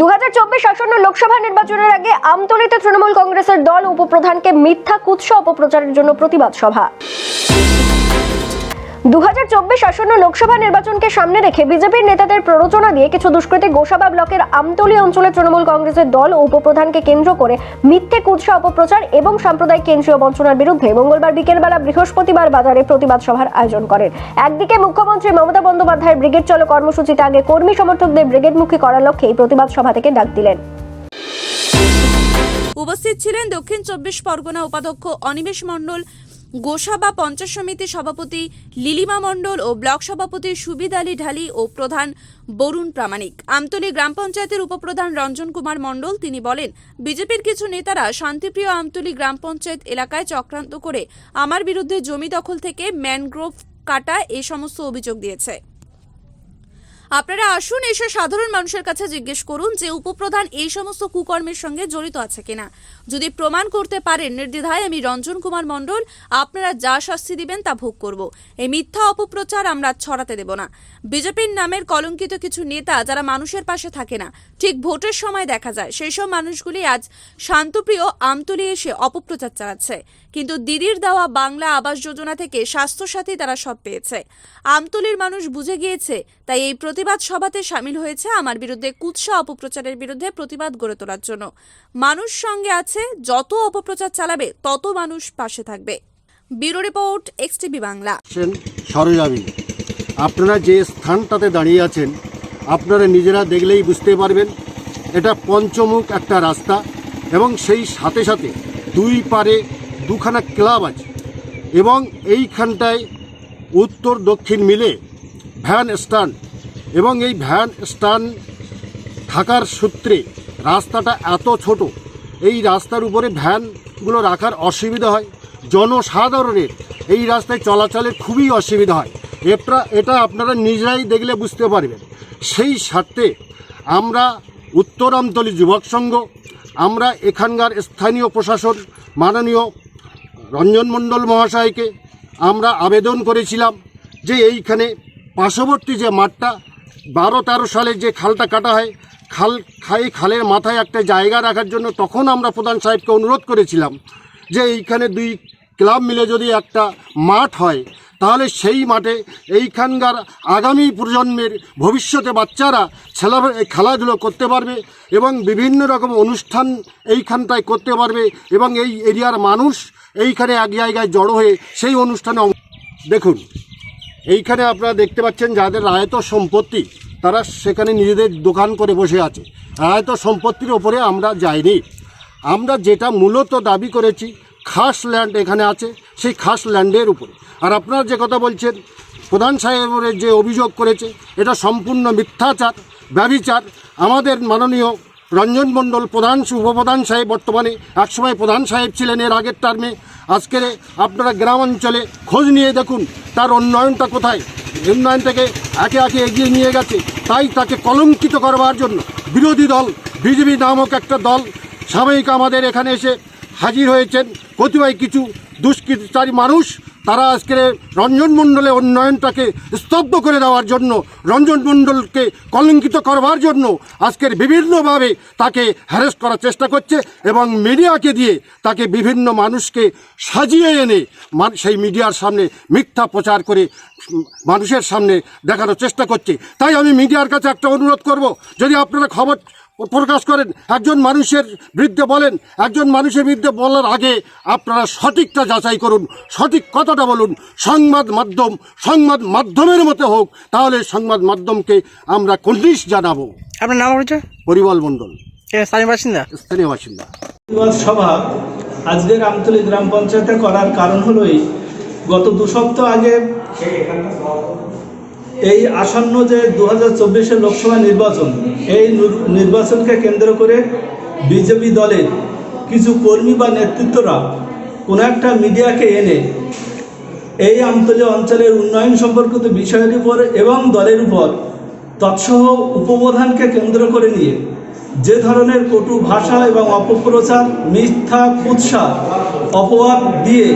দু হাজার চব্বিশ আসন্ন লোকসভা নির্বাচনের আগে আমতলিতে তৃণমূল কংগ্রেসের দল উপপ্রধানকে মিথ্যা কুৎসা অপপ্রচারের জন্য প্রতিবাদ সভা। দুহাজার চব্বিশ আসন্ন লোকসভা নির্বাচনকে সামনে রেখে বিজেপির নেতাদের প্ররোচনা দিয়ে কিছু দুষ্কৃতী গোসাবা ব্লকের আমতলী অঞ্চলে তৃণমূল কংগ্রেসের দল ও উপপ্রধানকে কেন্দ্র করে মিথ্যে কুৎসা অপপ্রচার এবং সাম্প্রদায়িক কেন্দ্রীয় বঞ্চনার বিরুদ্ধে মঙ্গলবার বিকেলবেলা বৃহস্পতিবার বাজারে প্রতিবাদ সভার আয়োজন করেন। একদিকে মুখ্যমন্ত্রী মমতা বন্দ্যোপাধ্যায়ের ব্রিগেড চলো কর্মসূচিতে আগে কর্মী সমর্থকদের ব্রিগেডমুখী করার লক্ষ্যে এই প্রতিবাদ সভা থেকে ডাক দিলেন। উপস্থিত ছিলেন দক্ষিণ চব্বিশ পরগনা উপাধ্যক্ষ অনিমেষ মণ্ডল গোসাবা পঞ্চায়েত সমিতির সভাপতি লিলিমা মণ্ডল ও ব্লক সভাপতি সুবিদ আলী ঢালি ও প্রধান বরুণ প্রামাণিক। আমতলী গ্রাম পঞ্চায়েতের উপপ্রধান রঞ্জন কুমার মণ্ডল তিনি বলেন, বিজেপির কিছু নেতারা শান্তিপ্রিয় আমতলী গ্রাম পঞ্চায়েত এলাকায় চক্রান্ত করে আমার বিরুদ্ধে জমি দখল থেকে ম্যানগ্রোভ কাটা এ সমস্ত অভিযোগ দিয়েছে। আপনারা আসুন, এসে সাধারণ মানুষের কাছে জিজ্ঞেস করুন যে উপপ্রধান এই সমস্ত কুকর্মের সঙ্গে জড়িত আছে কিনা। যদি প্রমাণ করতে পারেন নির্দ্বিধায় আমি রঞ্জন কুমার মণ্ডল, আপনারা যা শাস্তি দিবেন তা ভোগ করব। এই মিথ্যা অপপ্রচার আমরা ছড়াতে দেব না। বিজেপির নামের কলঙ্কিত কিছু নেতা যারা মানুষের পাশে থাকে না, ঠিক ভোটের সময় দেখা যায় সেই সব মানুষগুলি আজ শান্তপ্রিয় আমতলি এসে অপপ্রচার চালাচ্ছে। কিন্তু দিদির দেওয়া বাংলা আবাস যোজনা থেকে স্বাস্থ্যসাথী তারা সব পেয়েছে। আমতলির মানুষ বুঝে গিয়েছে, তাই এই প্রতিবাদ সভাতে সামিল হয়েছে আমার বিরুদ্ধে কুৎসা অপপ্রচারের বিরুদ্ধে প্রতিবাদ গড়ে তোলার জন্য। মানুষ সঙ্গে আছে, যত অপপ্রচার চালাবে, তত মানুষ পাশে থাকবে। Bureau report XTV Bangla. সরজামি আপনারা যে স্থানটাতে দাঁড়িয়ে আছেন, আপনারা নিজেরা দেখলেই বুঝতে পারবেন, এটা পঞ্চমুখ একটা রাস্তা এবং সেই সাথে সাথে দুই পারে দুখানা ক্লাব আছে এবং এইখানটায় উত্তর দক্ষিণ মিলে ভ্যান স্ট্যান্ড এবং এই ভ্যান স্ট্যান্ড থাকার সূত্রে রাস্তাটা এত ছোট, এই রাস্তার উপরে ভ্যানগুলো রাখার অসুবিধা হয়। জনসাধারণের এই রাস্তায় চলাচলের খুবই অসুবিধা হয়। এটা এটা আপনারা নিজেরাই দেখলে বুঝতে পারবেন। সেই স্বার্থে আমরা উত্তরাঞ্চলী যুবক সংঘ, আমরা এখানকার স্থানীয় প্রশাসন, মাননীয় রঞ্জন মণ্ডল মহাশয়কে আমরা আবেদন করেছিলাম যে এইখানে পার্শ্ববর্তী যে মাঠটা বারো তেরো সালে যে খালটা কাটা হয়, খাল খাই খালের মাথায় একটা জায়গা রাখার জন্য তখন আমরা প্রধান সাহেবকে অনুরোধ করেছিলাম যে এইখানে দুই ক্লাব মিলে যদি একটা মাঠ হয়, তাহলে সেই মাঠে এইখানকার আগামী প্রজন্মের ভবিষ্যতে বাচ্চারা ছেলা খেলাধুলো করতে পারবে এবং বিভিন্ন রকম অনুষ্ঠান এইখানটায় করতে পারবে এবং এই এরিয়ার মানুষ এইখানে এক জায়গায় জড়ো হয়ে সেই অনুষ্ঠানে দেখুন। এইখানে আপনারা দেখতে পাচ্ছেন যাদের আয়ত সম্পত্তি, তারা সেখানে নিজেদের দোকান করে বসে আছে। আয়ত সম্পত্তির ওপরে আমরা যাইনি। আমরা যেটা মূলত দাবি করেছি, খাস ল্যান্ড এখানে আছে, সেই খাস ল্যান্ডের উপরে। আর আপনারা যে কথা বলছেন, প্রধান সাহেবের যে অভিযোগ করেছে, এটা সম্পূর্ণ মিথ্যাচার ব্যবিচার আমাদের মাননীয় রঞ্জন মণ্ডল, প্রধান উপপ্রধান সাহেব বর্তমানে একসময় প্রধান সাহেব ছিলেন, এর আগের টার্মে আজকের আপনারা গ্রামাঞ্চলে খোঁজ নিয়ে দেখুন, তার উন্নয়নটা কোথায়। উন্নয়নটাকে একে একে এগিয়ে নিয়ে গেছে। তাই তাকে কলঙ্কিত করবার জন্য বিরোধী দল, বিজেপি নামক একটা দল, সাময়িক আমাদের এখানে এসে হাজির হয়েছেন। কতিপয় কিছু দুষ্কৃতচারী মানুষ তারা আজকের রঞ্জন মণ্ডলের উন্নয়নটাকে স্তব্ধ করে দেওয়ার জন্য, রঞ্জন মণ্ডলকে কলঙ্কিত করবার জন্য আজকের বিভিন্নভাবে তাকে হ্যারেস করার চেষ্টা করছে এবং মিডিয়াকে দিয়ে তাকে বিভিন্ন মানুষকে সাজিয়ে এনে সেই মিডিয়ার সামনে মিথ্যা প্রচার করে মানুষের সামনে দেখানোর চেষ্টা করছে। তাই আমি মিডিয়ার কাছে একটা অনুরোধ করব, যদি আপনারা খবর প্রকাশ করেন। একজন মানুষের বিরুদ্ধে বলেন একজন মানুষের বিরুদ্ধে বলার আগে আপনারা সঠিকটা যাচাই করুন সঠিক কথাটা বলুন। সংবাদ মাধ্যম সংবাদ মাধ্যমের মতো হোক তাহলে সংবাদ মাধ্যমকে আমরা কন্ডিশ জানাব। আপনার নাম পরিচয় পরিমল মণ্ডল। স্থানীয় বাসিন্দা? স্থানীয় বাসিন্দা। সভা আজকের আমতলী গ্রাম পঞ্চায়েতে করার কারণ হলো এই গত দু সপ্তাহ আগে এই আসন্ন যে দু হাজার লোকসভা নির্বাচন, এই নির্বাচনকে কেন্দ্র করে বিজেপি দলের কিছু কর্মী বা নেতৃত্বরা কোনো একটা মিডিয়াকে এনে এই আমতলী অঞ্চলের উন্নয়ন সম্পর্কিত বিষয়ের উপর এবং দলের উপর তৎসহ উপপ্রধানকে কেন্দ্র করে নিয়ে যে ধরনের কটু ভাষা এবং অপপ্রচার, মিথ্যা কুৎসা, অপবাদ দিয়ে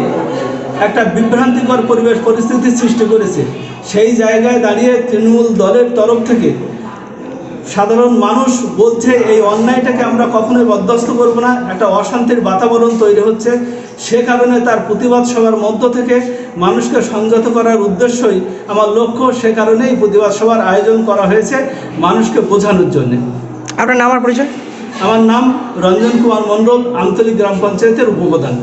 একটা বিভ্রান্তিকর পরিবেশ পরিস্থিতি সৃষ্টি করেছে। সেই জায়গায় দাঁড়িয়ে তৃণমূল দলের তরফ থেকে সাধারণ মানুষ বলছে এই অন্যায়টাকে আমরা কখনোই বরদাস্ত করব না। একটা অশান্তির বাতাবরণ তৈরি হচ্ছে। সে কারণে তার প্রতিবাদ সভার মধ্য থেকে মানুষকে সংযত করার উদ্দেশ্যই আমার লক্ষ্য। সে কারণেই প্রতিবাদ সভার আয়োজন করা হয়েছে মানুষকে বোঝানোর জন্যে। আপনার নাম আর পরিচয়? আমার নাম রঞ্জন কুমার মণ্ডল আঞ্চলিক গ্রাম পঞ্চায়েতের উপপ্রধান।